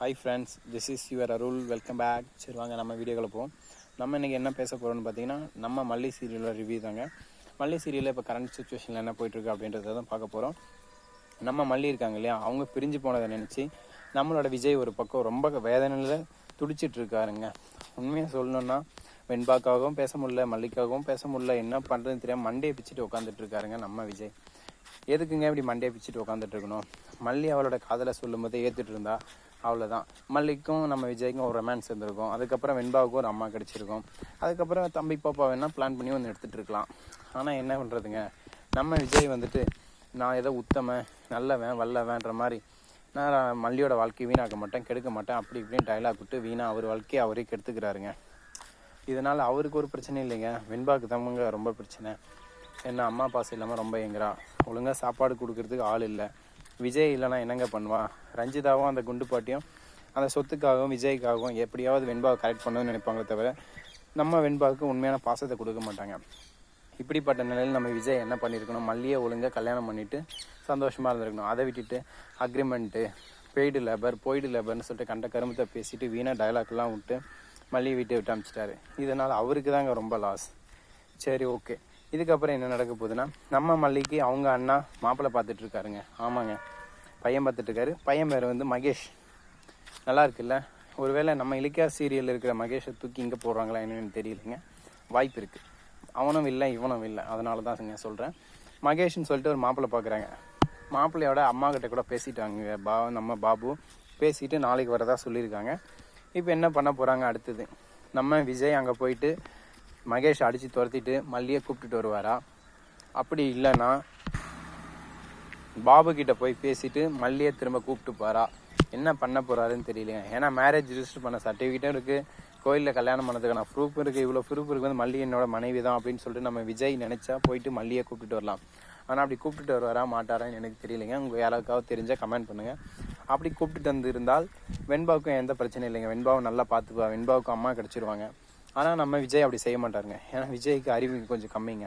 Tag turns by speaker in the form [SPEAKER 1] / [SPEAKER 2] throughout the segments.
[SPEAKER 1] Hi friends this is your Arul welcome back சரி வாங்க நம்ம வீடியோக்களை போவோம். நம்ம இன்றைக்கி என்ன பேச போகிறோம்னு பார்த்தீங்கன்னா நம்ம மல்லி சீரியலோட ரிவ்யூ தாங்க. மல்லி சீரியலில் இப்போ கரண்ட் சுச்சுவேஷனில் என்ன போயிட்டுருக்கு அப்படின்றத தான் பார்க்க போகிறோம் நம்ம மல்லி இருக்காங்க இல்லையா? அவங்க பிரிஞ்சு போனதை நினச்சி நம்மளோட விஜய் ஒரு பக்கம் ரொம்ப வேதனையில் துடிச்சிட்டு இருக்காருங்க. உண்மையாக சொல்லணும்னா வெண்பாக்காகவும் பேச முடியல மல்லிக்காகவும் பேச முடியல. என்ன பண்ணுறதுன்னு தெரியாமல் மண்டையை பிச்சுட்டு உட்காந்துட்டு இருக்காருங்க நம்ம விஜய். எதுக்குங்க இப்படி மண்டையை பிச்சுட்டு உட்காந்துட்டு இருக்கணும்? மல்லி அவளோட காதலை சொல்லும்போது ஏற்றுட்டு இருந்தா அவ்வளோதான் மல்லிக்கும் நம்ம விஜய்க்கும் ஒரு ரொமான்ஸ் இருந்திருக்கும். அதுக்கப்புறம் வெண்பாவுக்கும் ஒரு அம்மா கிடச்சிருக்கும். அதுக்கப்புறம் தம்பி பாப்பா வேணால் பிளான் பண்ணி வந்து எடுத்துகிட்டு இருக்கலாம். ஆனால் என்ன பண்ணுறதுங்க நம்ம விஜய் வந்துட்டு நான் ஏதோ உத்தம நல்லவன் வல்லவன்ற மாதிரி நான் மல்லியோட வாழ்க்கையை வீணாக்க மாட்டேன் கெடுக்க மாட்டேன் அப்படி இப்படின்னு டைலாக் விட்டு வீணாக அவர் வாழ்க்கையை அவரே கெடுத்துக்கிறாருங்க. இதனால் அவருக்கு ஒரு பிரச்சனை இல்லைங்க. வெண்பாக்கு தம்பங்க ரொம்ப பிரச்சனை. என்ன அம்மா பாசம் இல்லாமல் ரொம்ப எங்கிறா ஒழுங்காக சாப்பாடு கொடுக்கறதுக்கு ஆள் இல்லை. விஜய் இல்லைன்னா என்னங்க பண்ணுவான்? ரஞ்சிதாவும் அந்த குண்டு பாட்டியும் அந்த சொத்துக்காகவும் விஜய்க்காகவும் எப்படியாவது வெண்பாவை கரெக்ட் பண்ணணும்னு நினைப்பாங்களே தவிர நம்ம வெண்பாவுக்கு உண்மையான பாசத்தை கொடுக்க மாட்டாங்க. இப்படிப்பட்ட நிலையில் நம்ம விஜய் என்ன பண்ணியிருக்கணும் மல்லியை ஒழுங்காக கல்யாணம் பண்ணிட்டு சந்தோஷமாக இருந்திருக்கணும். அதை விட்டுட்டு அக்ரிமெண்ட்டு பெய்டு லேபர் பொய்டு லேபர்னு சொல்லிட்டு கண்ட கருமத்தை பேசிட்டு வீணாக டைலாக்லாம் விட்டு மல்லியை வீட்டை விட்டு அமிச்சிட்டாரு. இதனால் அவருக்கு தாங்க ரொம்ப லாஸ் சரி ஓகே இதுக்கப்புறம் என்ன நடக்க போகுதுன்னா நம்ம மல்லிக்கு அவங்க அண்ணா மாப்பிள்ளை பார்த்துட்டு இருக்காருங்க. ஆமாங்க. பையன் பார்த்துட்டு இருக்காரு. பையன் பேர் வந்து மகேஷ். நல்லா இருக்குல்ல? ஒருவேளை நம்ம இலக்கியா சீரியலில் இருக்கிற மகேஷை தூக்கி இங்கே போடுறாங்களா என்னன்னு தெரியலைங்க. வாய்ப்பு இருக்குது அவனும் இல்லை இவனும் இல்லை. அதனால தான் சொல்கிறேன் மகேஷ்னு சொல்லிட்டு ஒரு மாப்பிள்ளை பார்க்குறாங்க. மாப்பிள்ளையோட அம்மா கிட்ட கூட பேசிட்டாங்க. பா நம்ம பாபு. பேசிட்டு நாளைக்கு வரதா சொல்லியிருக்காங்க. இப்போ என்ன பண்ண போகிறாங்க அடுத்தது? நம்ம விஜய் அங்கே போயிட்டு மகேஷ் அடித்து துரத்திட்டு மல்லியை கூப்பிட்டுட்டு வருவாரா? அப்படி இல்லைன்னா பாபு கிட்ட போய் பேசிட்டு மல்லியை திரும்ப கூப்பிட்டு போறா. என்ன பண்ண போறாருன்னு தெரியலைங்க. ஏன்னா மேரேஜ் ரிஜிஸ்டர் பண்ண சர்டிஃபிகேட்டும் இருக்குது கோயிலில் கல்யாணம் பண்ணதுக்கான ப்ரூஃப் இருக்குது இவ்வளோ ப்ரூஃப் இருக்குது வந்து மல்லி என்னோட மனைவி தான் அப்படின்னு சொல்லிட்டு நம்ம விஜய் நினச்சா போயிட்டு மல்லியை கூப்பிட்டுட்டு வரலாம். ஆனால் அப்படி கூப்பிட்டுட்டு வருவாரா மாட்டாரான்னு எனக்கு தெரியலைங்க. உங்கள் யாராவது தெரிஞ்சால் கமெண்ட் பண்ணுங்க. அப்படி கூப்பிட்டுட்டு வந்து இருந்தால் வெண்பாவுக்கும் எந்த பிரச்சனையும் இல்லைங்க. வெண்பாவை நல்லா பார்த்துப்பா வெண்பாவுக்கும் அம்மா கிடச்சிருவாங்க. ஆனால் நம்ம விஜய் அப்படி செய்ய மாட்டாருங்க. ஏன்னா விஜய்க்கு அறிவு கொஞ்சம் கம்மிங்க.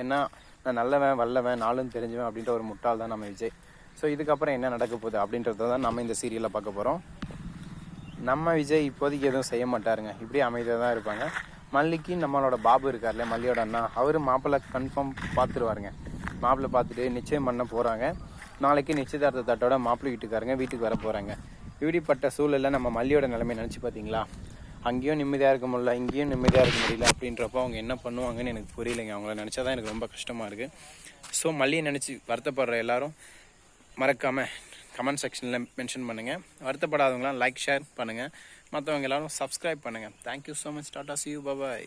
[SPEAKER 1] ஏன்னா நான் நல்லவன் வல்லவன் நாளும் தெரிஞ்சவன் அப்படின்ற ஒரு முட்டாள் தான் நம்ம விஜய். ஸோ இதுக்கப்புறம் என்ன நடக்க போகுது அப்படின்றத தான் நம்ம இந்த சீரியலில் பார்க்க போகிறோம் நம்ம விஜய் இப்போதைக்கு எதுவும் செய்ய மாட்டாருங்க. இப்படியே அமைதியாக தான் இருப்பாங்க. மல்லிக்கு நம்மளோட பாபு இருக்கார்ல மல்லியோட அண்ணா அவர் மாப்பிள்ளை கன்ஃபார்ம் பார்த்துருவாருங்க. மாப்பிள்ளை பார்த்துட்டு நிச்சயம் பண்ண போகிறாங்க நாளைக்கு நிச்சயதார்த்த தட்டோட மாப்பிள்ளை வீட்டுக்காரங்க வீட்டுக்கு வர போகிறாங்க இப்படிப்பட்ட சூழலில் நம்ம மல்லியோட நிலைமை நினச்சி பார்த்தீங்களா? அங்கேயும் நிம்மதியாக இருக்க முடியல இங்கேயும் நிம்மதியாக இருக்க முடியல அப்படின்றப்போ அவங்க என்ன பண்ணுவாங்கன்னு எனக்கு புரியலைங்க. அவங்கள நினச்சா தான் எனக்கு ரொம்ப கஷ்டமாக இருக்குது ஸோ மல்லியை நினச்சி வருத்தப்படுற எல்லாரும் மறக்காமல் கமெண்ட் செக்ஷனில் மென்ஷன் பண்ணுங்கள் வருத்தப்படாதவங்களாம் லைக் ஷேர் பண்ணுங்கள் மற்றவங்க எல்லாரும் சப்ஸ்கிரைப் பண்ணுங்கள் thank you so much tata see you bye bye